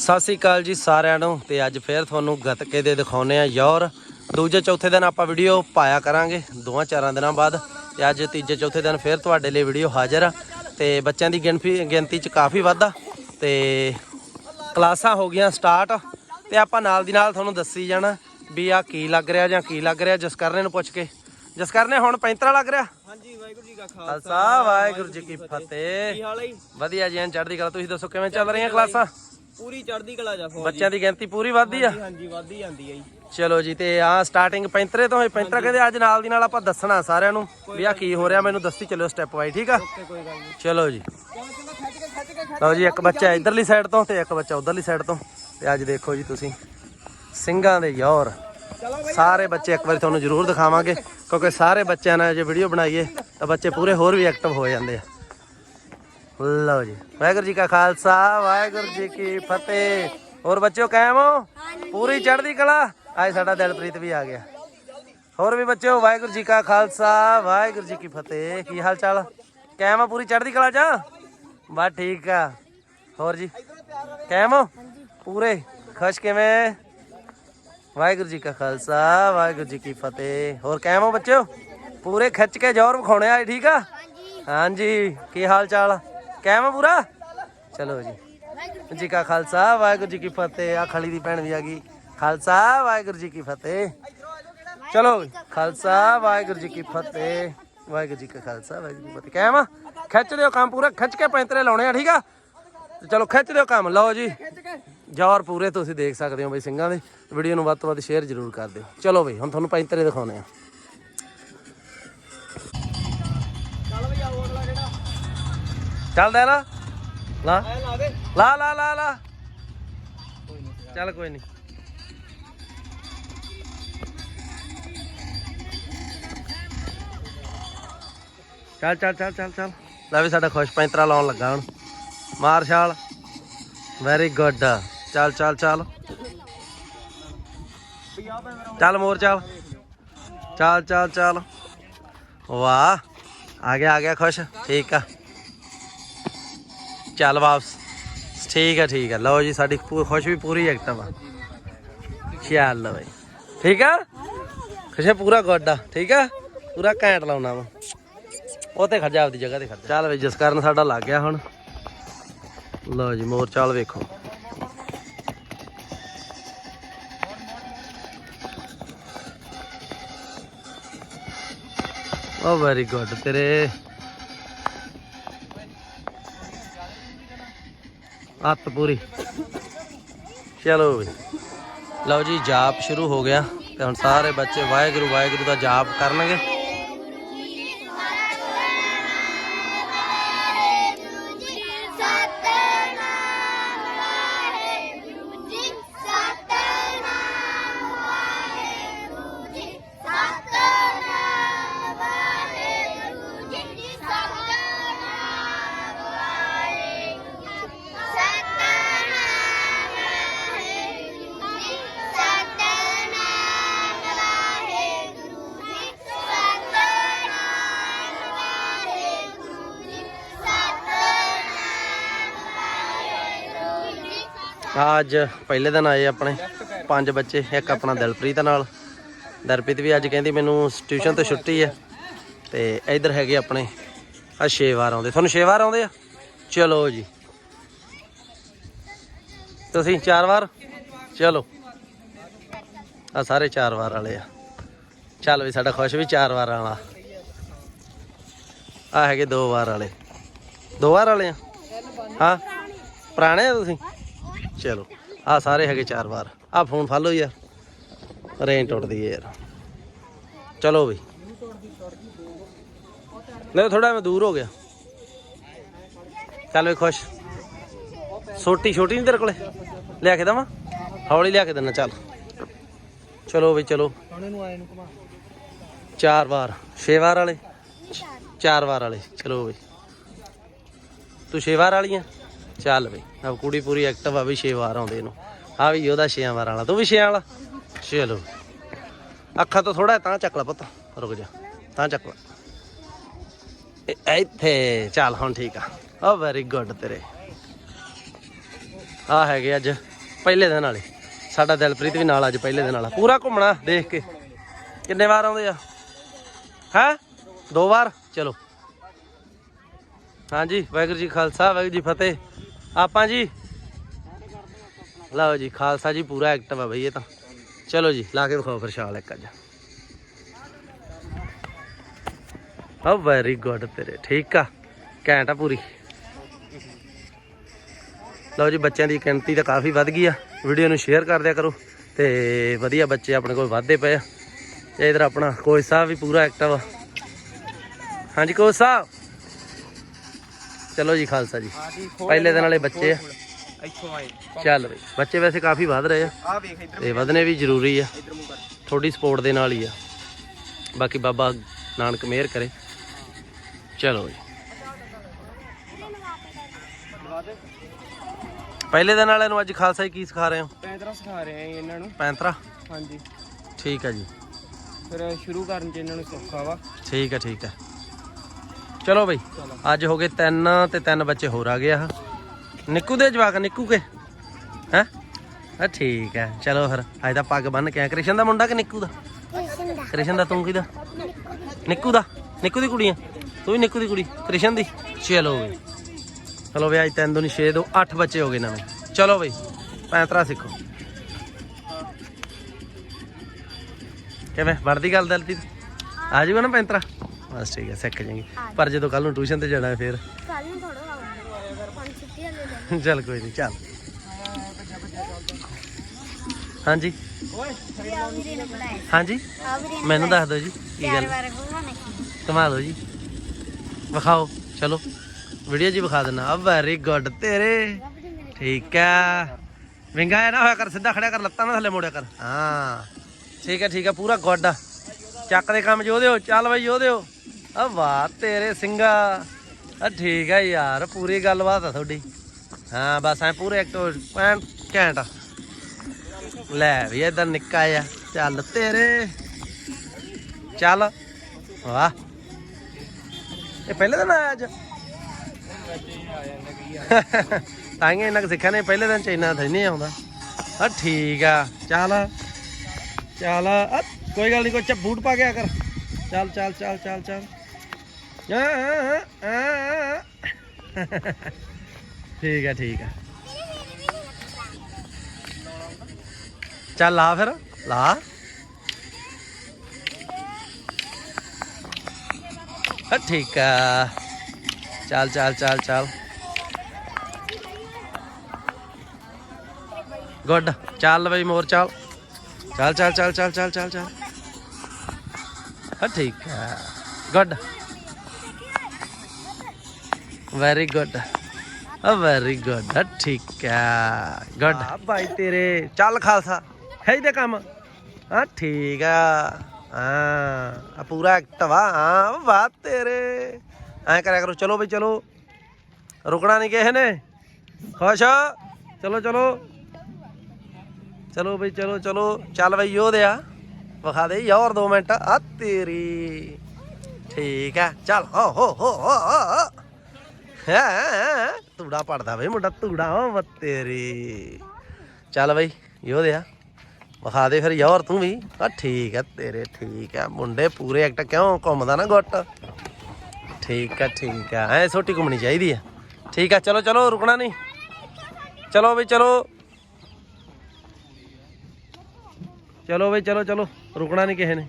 ਸਤਿ ਸ੍ਰੀ ਅਕਾਲ ਜੀ ਸਾਰਿਆਂ ਨੂੰ ਤੇ ਅੱਜ ਫੇਰ ਤੁਹਾਨੂੰ ਗੱਤਕੇ ਦੇ ਦਿਖਾਉਨੇ ਆ ਯੌਰ। ਦੂਜੇ ਚੌਥੇ ਦਿਨ ਆਪਾਂ ਵੀਡੀਓ ਪਾਇਆ ਕਰਾਂਗੇ ਦੋਵਾਂ ਚਾਰਾਂ ਦਿਨਾਂ ਬਾਅਦ ਤੇ ਅੱਜ ਤੀਜੇ ਚੌਥੇ ਦਿਨ ਫੇਰ ਤੁਹਾਡੇ ਲਈ ਵੀਡੀਓ ਹਾਜ਼ਰ ਆ। ਤੇ ਬੱਚਿਆਂ ਦੀ ਗਿਣਤੀ ਗਿਣਤੀ ਚ ਕਾਫੀ ਵਾਧਾ ਤੇ ਕਲਾਸਾਂ ਹੋ ਗਈਆਂ ਸਟਾਰਟ ਤੇ ਆਪਾਂ ਨਾਲ ਦੀ ਨਾਲ ਤੁਹਾਨੂੰ ਦੱਸੀ ਜਾਣਾ ਵੀ ਆ ਕੀ ਲੱਗ ਰਿਹਾ ਜਾਂ ਕੀ ਲੱਗ ਰਿਹਾ ਜਸਕਰਨੇ ਨੂੰ ਪੁੱਛ ਕੇ। ਜਸਕਰਨੇ ਹੁਣ ਪੈਂਤਰਾ ਲੱਗ ਰਿਹਾ? ਹਾਂਜੀ ਵਾਹਿਗੁਰੂ ਜੀ ਕਾ ਖਾਲਸਾ ਵਾਹਿਗੁਰੂ ਜੀ ਕੀ ਫਤਿਹ ਕੀ ਹਾਲ ਹੈ? ਵਧੀਆ ਜੀ ਐਨ ਚੜ੍ਹਦੀ ਕਲਾ ਤੁਸੀਂ ਦੱਸੋ ਕਿਵੇਂ ਚੱਲ ਰਹੀਆਂ ਕਲਾਸਾਂ? ਪੂਰੀ ਚੜ੍ਹਦੀ ਕਲਾ ਜਾ ਫੌਜ। ਬੱਚਿਆਂ ਦੀ ਗਿਣਤੀ ਪੂਰੀ ਵੱਧਦੀ ਆ? ਹਾਂਜੀ ਵੱਧਦੀ ਜਾਂਦੀ ਹੈ ਜੀ। ਚਲੋ ਜੀ ਤੇ ਆ ਸਟਾਰਟਿੰਗ ਪੈਂਤਰੇ ਤੋਂ ਹੋਈ ਪੈਂਤਰਾ ਕਹਿੰਦੇ ਅੱਜ ਨਾਲ ਦੀ ਨਾਲ ਆਪਾਂ ਦੱਸਣਾ ਸਾਰਿਆਂ ਨੂੰ ਵੀ ਆ ਕੀ ਹੋ ਰਿਹਾ ਮੈਨੂੰ ਦੱਸੀ ਚੱਲਿਓ ਸਟੈਪ ਵਾਈ ਠੀਕ ਆ? ਤੇ ਕੋਈ ਗੱਲ ਨਹੀਂ। ਚਲੋ ਜੀ। ਚਲੋ ਚਲੋ ਲਓ ਜੀ ਇੱਕ ਬੱਚਾ ਇਧਰਲੀ ਸਾਈਡ ਤੋਂ ਤੇ ਇੱਕ ਬੱਚਾ ਉਧਰਲੀ ਸਾਈਡ ਤੋਂ। ਤੇ ਅੱਜ ਦੇਖੋ ਜੀ ਤੁਸੀਂ ਸਿੰਘਾਂ ਦੇ ਯੌਰ। ਚਲੋ ਸਾਰੇ ਬੱਚੇ ਇੱਕ ਵਾਰੀ ਤੁਹਾਨੂੰ ਜ਼ਰੂਰ ਦਿਖਾਵਾਂਗੇ ਕਿਉਂਕਿ ਸਾਰੇ ਬੱਚਿਆਂ ਨਾਲ ਜੇ ਵੀਡੀਓ ਬਣਾਈਏ ਤਾਂ ਬੱਚੇ ਪੂਰੇ ਹੋਰ ਵੀ ਐਕਟਿਵ ਹੋ ਜਾਂਦੇ ਆ। ਲਓ ਜੀ। ਵਾਹਿਗੁਰੂ ਜੀ ਕਾ ਖਾਲਸਾ ਵਾਹਿਗੁਰੂ ਜੀ ਕੀ ਫਤਿਹ। ਹੋਰ ਬੱਚਿਓ ਕਾਇਮ ਹੋ? ਪੂਰੀ ਚੜ੍ਹਦੀ ਕਲਾ? ਅੱਜ ਸਾਡਾ ਦਿਲਪ੍ਰੀਤ ਵੀ ਆ ਗਿਆ। ਹੋਰ ਵੀ ਬੱਚਿਓ ਵਾਹਿਗੁਰੂ ਜੀ ਕਾ ਖਾਲਸਾ ਵਾਹਿਗੁਰੂ ਜੀ ਕੀ ਫਤਿਹ। ਕੀ ਹਾਲ ਚਾਲ ਕਾਇਮ ਆ ਪੂਰੀ ਚੜ੍ਹਦੀ ਕਲਾ ਚ? ਬਸ ਠੀਕ ਆ। ਹੋਰ ਜੀ ਕਾਇਮ ਹੋ? ਪੂਰੇ ਖੁਸ਼ ਕਿਵੇਂ? ਵਾਹਿਗੁਰੂ ਜੀ ਕਾ ਖਾਲਸਾ ਵਾਹਿਗੁਰੂ ਜੀ ਕੀ ਫਤਿਹ। ਹੋਰ ਕਾਇਮ ਹੋ ਬੱਚਿਓ? ਪੂਰੇ ਖਿੱਚ ਕੇ ਜ਼ੋਰ ਵਿਖਾਉਣੇ ਆ ਠੀਕ ਆ? ਹਾਂਜੀ। ਕੀ ਹਾਲ ਚਾਲ ਕਹਿਮ ਆ ਪੂਰਾ? ਚਲੋ ਜੀ। ਜੀ ਕਾ ਖਾਲਸਾ, ਵਾਹਿਗੁਰੂ ਜੀ ਕੀ ਫਤਿਹ। ਆ ਖਲੀ ਦੀ ਭੈਣ ਵੀ ਆ ਗਈ। ਖਾਲਸਾ, ਵਾਹਿਗੁਰੂ ਜੀ ਕੀ ਫਤਿਹ। ਚਲੋ, ਖਾਲਸਾ, ਵਾਹਿਗੁਰੂ ਜੀ ਕੀ ਫਤਿਹ। ਵਾਹਿਗੁਰੂ ਜੀ ਕਾ ਖਾਲਸਾ, ਵਾਹਿਗੁਰੂ ਜੀ ਕੀ ਫਤਿਹ। ਕਾਇਮ ਆ? ਖਿੱਚ ਦਿਓ ਕੰਮ ਪੂਰਾ। ਖਿੱਚ ਕੇ ਪੈਂਤਰੇ ਲਾਉਣੇ ਆ, ਠੀਕ ਆ? ਚਲੋ, ਖਿੱਚ ਦਿਓ ਕੰਮ। ਲਓ ਜੀ। ਜੌਰ ਪੂਰੇ ਤੁਸੀਂ ਦੇਖ ਸਕਦੇ ਹੋ ਬਈ ਸਿੰਘਾਂ ਦੇ। ਵੀਡੀਓ ਨੂੰ ਵੱਧ ਤੋਂ ਵੱਧ ਸ਼ੇਅਰ ਜ਼ਰੂਰ ਕਰ ਦਿਓ। ਚਲੋ ਬਈ, ਹੁਣ ਤੁਹਾਨੂੰ ਪੈਂਤਰੇ ਦਿਖਾਉਣੇ ਆ ਚੱਲਦਾ ਲਾ। ਲਾ ਲਾ ਲਾ ਲਾ ਲਾ। ਚੱਲ ਕੋਈ ਨਹੀਂ। ਚੱਲ ਚੱਲ ਚੱਲ ਚੱਲ ਚੱਲ। ਲੈ ਵੀ ਸਾਡਾ ਖੁਸ਼ ਪੈਂਤਰਾ ਲਾਉਣ ਲੱਗਾ ਹੁਣ। ਮਾਰ ਛਾਲ। ਵੈਰੀ ਗੁੱਡ ਚੱਲ ਚੱਲ ਚੱਲ। ਚੱਲ ਮੋਰ ਚੱਲ। ਚੱਲ ਚੱਲ ਚੱਲ। ਵਾਹ। ਆ ਗਿਆ ਆ ਗਿਆ ਖੁਸ਼। ਠੀਕ ਆ। ਚੱਲ ਵਾਪਸ। ਠੀਕ ਹੈ ਠੀਕ ਹੈ ਲਓ ਜੀ, ਸਾਡੀ ਖੁਸ਼ ਵੀ ਪੂਰੀ ਐਕਟਿਵ ਆ ਚੱਲ ਬਈ। ਠੀਕ ਆ? ਖੁਸ਼ੇ ਪੂਰਾ ਗੋਡਾ ਠੀਕ ਆ? ਪੂਰਾ ਘੈਂਟ ਲਾਉਣਾ ਵਾ। ਉਹ ਤੇ ਖੜ ਆਪਦੀ ਜਗ੍ਹਾ ਤੇ ਖੜ ਚੱਲ ਬਈ, ਜਿਸ ਕਾਰਨ ਸਾਡਾ ਲੱਗ ਗਿਆ ਹੁਣ। ਲਓ ਜੀ, ਮੋਰ ਚਾਲ ਵੇਖੋ। ਉਹ ਵੈਰੀ ਗੁੱਡ ਤੇਰੇ। ਅੱਤ ਪੂਰੀ। ਚਲੋ ਵੀ। ਲਓ ਜੀ, ਜਾਪ ਸ਼ੁਰੂ ਹੋ ਗਿਆ ਤੇ ਹੁਣ ਸਾਰੇ ਬੱਚੇ ਵਾਹਿਗੁਰੂ ਵਾਹਿਗੁਰੂ ਦਾ ਜਾਪ ਕਰਨਗੇ। ਅੱਜ ਪਹਿਲੇ ਦਿਨ ਆਏ ਆਪਣੇ ਪੰਜ ਬੱਚੇ, ਇੱਕ ਆਪਣਾ ਦਿਲਪ੍ਰੀਤ ਨਾਲ। ਦਿਲਪ੍ਰੀਤ ਵੀ ਅੱਜ ਕਹਿੰਦੀ ਮੈਨੂੰ ਟਿਊਸ਼ਨ ਤੋਂ ਛੁੱਟੀ ਹੈ ਤੇ ਇਧਰ ਹੈਗੇ ਆਪਣੇ, ਆ 6 ਵਾਰ ਆਉਂਦੇ। ਤੁਹਾਨੂੰ 6 ਵਾਰ ਆਉਂਦੇ ਆ? ਚਲੋ ਜੀ। ਤੁਸੀਂ 4 ਵਾਰ? ਚਲੋ। ਆ ਸਾਰੇ 4 ਵਾਰ ਵਾਲੇ ਆ। ਚੱਲ ਵੀ ਸਾਡਾ ਖੁਸ਼ ਵੀ 4 ਵਾਰ ਵਾਲਾ। ਆ ਹੈਗੇ 2 ਵਾਰ ਵਾਲੇ। 2 ਵਾਰ ਵਾਲੇ ਆ? ਹਾਂ? ਪੁਰਾਣੇ ਆ ਤੁਸੀਂ? ਚਲੋ ਆ ਸਾਰੇ ਹੈਗੇ ਚਾਰ ਵਾਰ। ਆ ਫੋਨ ਫੜ ਲਓ ਯਾਰ। ਰੇਂਜ ਟੁੱਟਦੀ ਹੈ ਯਾਰ। ਚਲੋ ਬਈ। ਲੈ ਥੋੜਾ ਮੈਂ ਦੂਰ ਹੋ ਗਿਆ। ਚੱਲ ਵੀ ਖੁਸ਼। ਛੋਟੀ ਛੋਟੀ ਨਹੀਂ ਤੇਰੇ ਕੋਲੇ? ਲਿਆ ਕੇ ਦਵਾਂ? ਹੌਲੀ ਲਿਆ ਕੇ ਦੇਣਾ ਚੱਲ। ਚਲੋ ਬਈ, ਚਲੋ। ਚਾਰ ਵਾਰ। ਛੇ ਵਾਰ ਵਾਲੇ? ਚਾਰ ਵਾਰ ਵਾਲੇ। ਚਲੋ ਬਈ। ਤੂੰ ਛੇ ਵਾਰ ਵਾਲੀ ਆ? ਚੱਲ ਬਈ। ਆ ਕੁੜੀ ਪੂਰੀ ਐਕਟਿਵ ਆ, ਵੀ ਛੇ ਵਾਰ ਆਉਂਦੇ ਇਹਨੂੰ। ਆ ਵੀ ਉਹਦਾ ਛੇ ਵਾਰ ਵਾਲਾ, ਤੂੰ ਵੀ ਛੇ ਵਾਲਾ? ਚਲੋ। ਅੱਖਾਂ ਤੋਂ ਥੋੜਾ ਤਾਂ ਚੱਕ ਲੈ ਪੁੱਤ, ਰੁਕ ਜਾ। ਤਾਂ ਚੱਕ ਲੈ। ਇੱਥੇ, ਚੱਲ ਹੁਣ ਠੀਕ ਆ। ਆ ਵੈਰੀ ਗੁੱਡ ਤੇਰੇ। ਆ ਹੈਗੇ ਅੱਜ ਪਹਿਲੇ ਦਿਨ ਵਾਲੇ। ਸਾਡਾ ਦਿਲਪ੍ਰੀਤ ਵੀ ਨਾਲ ਅੱਜ ਪਹਿਲੇ ਦਿਨ ਵਾਲਾ। ਪੂਰਾ ਘੁੰਮਣਾ ਦੇਖ ਕੇ। ਕਿੰਨੇ ਵਾਰ ਆਉਂਦੇ ਆ? ਹੈ? ਦੋ ਵਾਰ? ਚਲੋ। ਹਾਂਜੀ, ਵਾਹਿਗੁਰੂ ਜੀ ਖਾਲਸਾ, ਵਾਹਿਗੁਰੂ ਜੀ ਫਤਿਹ। ਆਪਾਂ ਜੀ। ਲਓ ਜੀ, ਖਾਲਸਾ ਜੀ ਪੂਰਾ ਐਕਟਿਵ ਆ ਬਈ ਇਹ ਤਾਂ। ਚਲੋ ਜੀ, ਲਾ ਕੇ ਵਿਖਾਓ ਫਿਰ ਸ਼ਾਲ ਇੱਕ ਅੱਜ। ਓ ਵੈਰੀ ਗੁੱਡ ਤੇਰੇ, ਠੀਕ ਆ। ਘੈਂਟ ਆ ਪੂਰੀ। ਲਓ ਜੀ, ਬੱਚਿਆਂ ਦੀ ਗਿਣਤੀ ਤਾਂ ਕਾਫੀ ਵੱਧ ਗਈ ਆ। ਵੀਡੀਓ ਨੂੰ ਸ਼ੇਅਰ ਕਰ ਦਿਆ ਕਰੋ ਤੇ ਵਧੀਆ ਬੱਚੇ ਆਪਣੇ ਕੋਲ ਵੱਧਦੇ ਪਏ ਆ। ਤੇ ਇਧਰ ਆਪਣਾ ਕੋਚ ਸਾਹਿਬ ਵੀ ਪੂਰਾ ਐਕਟਿਵ ਆ ਹਾਂਜੀ, ਕੋਚ ਸਾਹਿਬ। ਚਲੋ ਜੀ ਖਾਲਸਾ ਜੀ। ਪਹਿਲੇ ਦਿਨ ਵਾਲੇ ਬੱਚੇ ਆ। ਇੱਥੋਂ ਆਏ। ਚੱਲ ਬਈ ਬੱਚੇ ਵੈਸੇ ਕਾਫੀ ਵੱਧ ਰਹੇ ਆ। ਆ ਵੇਖ ਇੱਧਰ ਤੇ ਵਧਨੇ ਵੀ ਜ਼ਰੂਰੀ ਆ। ਥੋੜੀ ਸਪੋਰਟ ਦੇ ਨਾਲ ਹੀ ਆ। ਬਾਕੀ ਬਾਬਾ ਨਾਨਕ ਮਿਹਰ ਕਰੇ। ਚਲੋ ਜੀ। ਪਹਿਲੇ ਦਿਨ ਵਾਲਿਆਂ ਨੂੰ ਅੱਜ ਖਾਲਸਾ ਕੀ ਸਿਖਾ ਰਹੇ ਹੋ? ਪੈਂਤਰਾ ਸਿਖਾ ਰਹੇ ਆ ਇਹਨਾਂ ਨੂੰ। ਪੈਂਤਰਾ? ਹਾਂਜੀ। ਠੀਕ ਹੈ ਜੀ। ਫਿਰ ਸ਼ੁਰੂ ਕਰਨ ਚ ਇਹਨਾਂ ਨੂੰ ਸੌਖਾ ਵਾ। ਠੀਕ ਹੈ ਠੀਕ ਹੈ ਚਲੋ ਬਈ ਅੱਜ ਹੋ ਗਏ ਤਿੰਨ ਤੇ ਤਿੰਨ ਬੱਚੇ ਹੋਰ ਆ ਗਏ ਆ। ਨਿੱਕੂ ਦੇ ਜਵਾਕ ਨਿੱਕੂ ਕੇ? ਹੈ? ਆ ਠੀਕ ਹੈ ਚਲੋ ਫਿਰ ਅੱਜ ਤਾਂ ਪੱਗ ਬੰਨ ਕੇ ਆ ਕ੍ਰਿਸ਼ਨ ਦਾ ਮੁੰਡਾ ਕਿ ਨਿੱਕੂ ਦਾ? ਕ੍ਰਿਸ਼ਨ ਦਾ। ਤੂੰ ਕਿਹਦਾ? ਨਿੱਕੂ ਦਾ। ਨਿੱਕੂ ਦੀ ਕੁੜੀ ਆ ਤੂੰ ਵੀ ਨਿੱਕੂ ਦੀ ਕੁੜੀ ਕ੍ਰਿਸ਼ਨ ਦੀ? ਚਲੋ ਬਈ। ਚਲੋ ਬਈ ਅੱਜ ਤਿੰਨ ਦੋ ਨਹੀਂ 6 ਦੋ 8 ਬੱਚੇ ਹੋ ਗਏ ਨਵੇਂ। ਚਲੋ ਬਈ ਪੈਂਤਰਾ ਸਿੱਖੋ। ਕਿਵੇਂ ਵੜਦੀ ਗੱਲ ਦਲਤੀ ਆ ਜਾਊਗਾ ਨਾ ਪੈਂਤਰਾ ਬਸ ਠੀਕ ਹੈ ਸਿੱਖ ਜਾਏਗੀ। ਪਰ ਜਦੋਂ ਕੱਲ ਨੂੰ ਟਿਊਸ਼ਨ ਤੇ ਜਾਣਾ ਫੇਰ? ਕੱਲ ਨੂੰ ਥੋੜਾ ਆਉਂਦਾ ਪੰਜ ਛੁੱਟੀ ਲੈ ਲੈ ਚੱਲ ਕੋਈ ਨਹੀਂ ਚੱਲ। ਹਾਂਜੀ? ਹਾਂਜੀ? ਮੈਨੂੰ ਦੱਸ ਦਿਓ ਜੀ ਕੀ ਗੱਲ? ਕਮਾ ਦਿਓ ਜੀ। ਵਿਖਾਓ ਚਲੋ। ਵੀਡੀਓ ਜੀ ਵਿਖਾ ਦੇਣਾ ਆ ਵੈਰੀ ਗੁੱਡ ਤੇਰੇ। ਠੀਕ ਆ ਵਿੰਗਾ ਨਾ ਹੋਇਆ ਕਰ ਸਿੱਧਾ ਖੜਿਆ ਕਰ ਲੱਤਾਂ ਨਾ ਥੱਲੇ ਮੋੜਿਆ ਕਰ। ਹਾਂ। ਠੀਕ ਹੈ ਠੀਕ ਹੈ ਪੂਰਾ ਗੁੱਡ ਆ। ਚੱਕ ਦੇ ਕੰਮ ਜੋਧਿਓ ਚੱਲ ਬਈ ਜੋਧਿਓ ਆ ਵਾਹ, ਤੇਰੇ ਸਿੰਘਾ। ਆ ਠੀਕ ਹੈ ਯਾਰ, ਪੂਰੀ ਗੱਲਬਾਤ ਆ ਤੁਹਾਡੀ। ਹਾਂ, ਬਸ ਐ ਪੂਰੇ ਐਕਟੋ ਪੈਣ ਘੈਂਟ ਲੈ ਵੀ ਇਧਰ ਨਿੱਕਾ ਆ ਚੱਲ ਤੇਰੇ। ਚੱਲ। ਵਾਹ। ਇਹ ਪਹਿਲੇ ਦਿਨ ਆਇਆ ਅੱਜ? ਤਾਂ ਹੀ ਇੰਨਾ ਕੁ ਸਿੱਖਿਆ ਨੇ ਪਹਿਲੇ ਦਿਨ ਚ ਇੰਨਾ ਨਹੀਂ ਆਉਂਦਾ। ਆ ਠੀਕ ਆ। ਚੱਲ। ਚੱਲ। ਕੋਈ ਗੱਲ ਨਹੀਂ, ਕੋਈ ਚੱਪ ਬੂਟ ਪਾ ਕੇ ਆ ਕਰ। ਚੱਲ ਚੱਲ ਚੱਲ ਚੱਲ ਚੱਲ। ਠੀਕ ਹੈ ਠੀਕ ਹੈ। ਚੱਲ ਲਾ ਫਿਰ, ਲਾ। ਠੀਕ ਆ ਚੱਲ ਚੱਲ ਚੱਲ ਚੱਲ। ਗੁੱਡ। ਚੱਲ ਬਈ ਮੋਰ, ਚੱਲ। ਚੱਲ ਚੱਲ ਚੱਲ ਚੱਲ ਚੱਲ ਚੱਲ ਚੱਲ। ਠੀਕ ਹੈ। ਗੁੱਡ। ਵੈਰੀ ਗੁੱਡ ਆ ਵੈਰੀ ਗੁੱਡ ਆ ਠੀਕ ਹੈ ਗੁੱਡ ਆ ਭਾਈ ਤੇਰੇ ਚੱਲ ਖਾਲਸਾ ਹੈ ਦੇ ਕੰਮ ਹਾਂ ਠੀਕ ਆ ਆ ਪੂਰਾ ਐਕਟਿਵ ਆ ਵਾਹ ਤੇਰੇ ਐਂ ਕਰਿਆ ਕਰੋ ਚਲੋ ਬਈ ਚਲੋ ਰੁਕਣਾ ਨਹੀਂ ਕਿਸੇ ਨੇ ਖੁਸ਼ ਚਲੋ ਚਲੋ ਚਲੋ ਬਈ ਚਲੋ ਚਲੋ ਚੱਲ ਬਈ ਯੋਧਿਆ ਵਿਖਾ ਦੇ ਯਾਰ 2 ਮਿੰਟ ਆ ਤੇਰੀ ਠੀਕ ਆ ਚੱਲ ਹੋ ਹੋ ਹੋ ਹੋ ਹੋ। ਹੈ ਤੂੜਾ ਪੜਦਾ ਬਈ ਮੁੰਡਾ ਤੂੜਾ ਹੋ ਤੇਰੀ। ਚੱਲ ਬਈ ਯੋਧਿਆ ਵਿਖਾ ਦੇ ਫਿਰ ਯਾਰ ਤੂੰ ਵੀ। ਆ ਠੀਕ ਆ ਤੇਰੇ, ਠੀਕ ਆ। ਮੁੰਡੇ ਪੂਰੇ ਐਕਟ ਕਿਉਂ ਘੁੰਮਦਾ ਨਾ ਗੁੱਟ? ਠੀਕ ਆ ਠੀਕ ਆ। ਐ ਛੋਟੀ ਘੁੰਮਣੀ ਚਾਹੀਦੀ ਆ। ਠੀਕ ਆ, ਚਲੋ ਚਲੋ, ਰੁਕਣਾ ਨਹੀਂ। ਚਲੋ ਬਈ, ਚਲੋ। ਚਲੋ ਬਈ, ਚਲੋ ਚਲੋ। ਰੁਕਣਾ ਨਹੀਂ ਕਿਸੇ ਨੇ।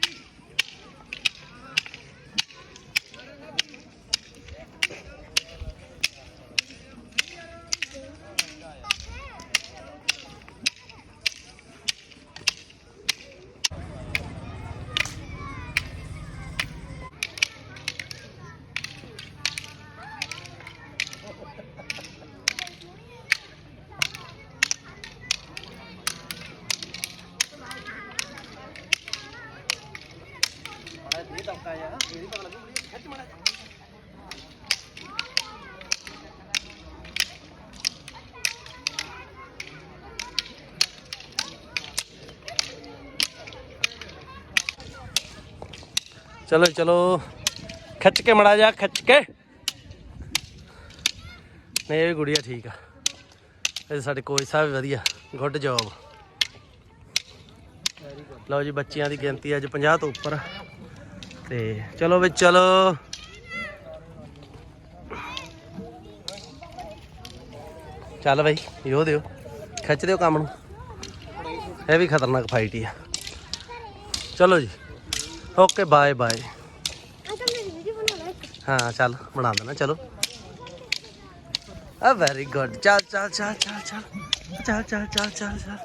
ਚਲੋ ਚਲੋ। ਖਿੱਚ ਕੇ ਮੜਾ ਜਾ, ਖਿੱਚ ਕੇ। ਨਹੀਂ, ਇਹ ਗੁੜੀਆ ਠੀਕ ਆ। ਇਹ ਸਾਡੇ ਕੋਚ ਸਾਹਿਬ ਵਧੀਆ। Good job. ਲਓ ਜੀ, ਬੱਚਿਆਂ ਦੀ ਗਿਣਤੀ ਅੱਜ 50 ਤੋਂ ਉੱਪਰ। ਆ। ਤੇ ਚਲੋ ਵੀ ਚਲੋ। ਚੱਲ ਬਈ, ਯੋ ਦਿਓ। ਖਿੱਚ ਦਿਓ ਕੰਮ ਨੂੰ। ਇਹ ਵੀ ਖਤਰਨਾਕ ਫਾਈਟ ਹੀ ਆ। ਚਲੋ ਜੀ। ਓਕੇ ਬਾਏ ਬਾਏ ਅੰਕਲ ਮੇਰੀ ਵੀਡੀਓ ਬਣਾ ਲੈ ਹਾਂ ਚੱਲ ਬਣਾ ਦੇਣਾ ਚਲੋ ਆ ਵੈਰੀ ਗੁੱਡ ਚੱਲ ਚੱਲ ਚੱਲ ਚੱਲ ਚੱਲ ਚੱਲ ਚੱਲ ਚੱਲ ਚੱਲ ਚੱਲ